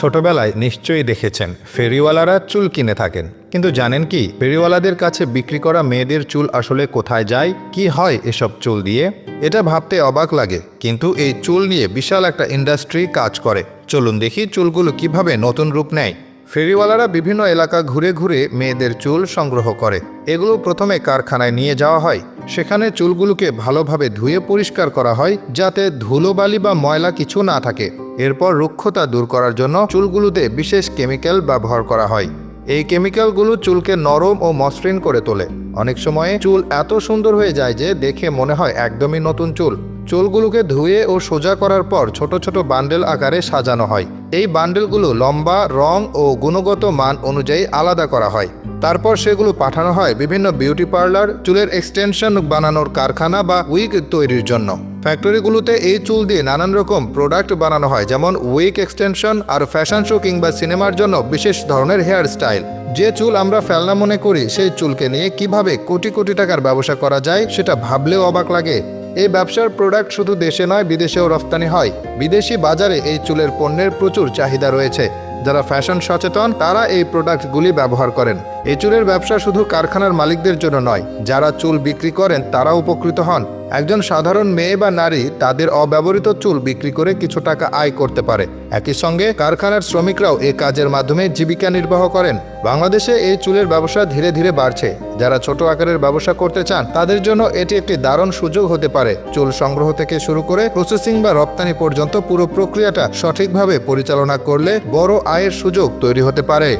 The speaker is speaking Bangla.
ছোটবেলায় নিশ্চয়ই দেখেছেন, ফেরিওয়ালারা চুল কিনে থাকেন। কিন্তু জানেন কি, ফেরিওয়ালাদের কাছে বিক্রি করা মেয়েদের চুল আসলে কোথায় যায়, কি হয় এসব চুল দিয়ে? এটা ভাবতে অবাক লাগে, কিন্তু এই চুল নিয়ে বিশাল একটা ইন্ডাস্ট্রি কাজ করে। চলুন দেখি চুলগুলো কীভাবে নতুন রূপ নেয়। ফেরিওয়ালারা বিভিন্ন এলাকা ঘুরে ঘুরে মেয়েদের চুল সংগ্রহ করে। এগুলো প্রথমে কারখানায় নিয়ে যাওয়া হয়। সেখানে চুলগুলোকে ভালোভাবে ধুয়ে পরিষ্কার করা হয় যাতে ধুলোবালি বা ময়লা কিছু না থাকে। এরপর রুক্ষতা দূর করার জন্য চুলগুলোতে বিশেষ কেমিক্যাল ব্যবহার করা হয়। এই কেমিক্যালগুলো চুলকে নরম ও মসৃণ করে তোলে। অনেক সময়ে চুল এত সুন্দর হয়ে যায় যে দেখে মনে হয় একদমই নতুন চুল। চুলগুলোকে ধুয়ে ও সোজা করার পর ছোট ছোট বান্ডেল আকারে সাজানো হয়। এই বান্ডেলগুলো লম্বা, রং ও গুণগত মান অনুযায়ী আলাদা করা হয়। তারপর সেগুলো পাঠানো হয় বিভিন্ন বিউটি পার্লার, চুলের এক্সটেনশন বানানোর কারখানা বা উইক তৈরির জন্য। ফ্যাক্টরিগুলোতে এই চুল দিয়ে নানান রকম প্রোডাক্ট বানানো হয়, যেমন উইক এক্সটেনশন আর ফ্যাশন শো কিংবা সিনেমার জন্য বিশেষ ধরনের হেয়ার স্টাইল। যে চুল আমরা ফেলনা মনে করি, সেই চুলকে নিয়ে কীভাবে কোটি কোটি টাকার ব্যবসা করা যায়, সেটা ভাবলেও অবাক লাগে। এই ব্যবসার প্রোডাক্ট শুধু দেশে নয়, বিদেশেও রফতানি হয়। বিদেশি বাজারে এই চুলের পণ্যের প্রচুর চাহিদা রয়েছে। যারা ফ্যাশন সচেতন, তারা এই প্রোডাক্টগুলি ব্যবহার করেন। এই চুলের ব্যবসা শুধু কারখানার মালিকদের জন্য নয়, যারা চুল বিক্রি করেন তারা উপকৃত হন। একজন সাধারণ মেয়ে বা নারী তাদের অব্যবহৃত চুল বিক্রি করে কিছু টাকা আয় করতে পারে। একই সঙ্গে কারখানার শ্রমিকরাও এ কাজের মাধ্যমে জীবিকা নির্বাহ করেন। বাংলাদেশে এই চুলের ব্যবসা ধীরে ধীরে বাড়ছে। যারা ছোট আকারের ব্যবসা করতে চান, তাদের জন্য এটি একটি দারুণ সুযোগ হতে পারে। চুল সংগ্রহ থেকে শুরু করে প্রসেসিং বা রপ্তানি পর্যন্ত পুরো প্রক্রিয়াটা সঠিকভাবে পরিচালনা করলে বড় আয়ের সুযোগ তৈরি হতে পারে।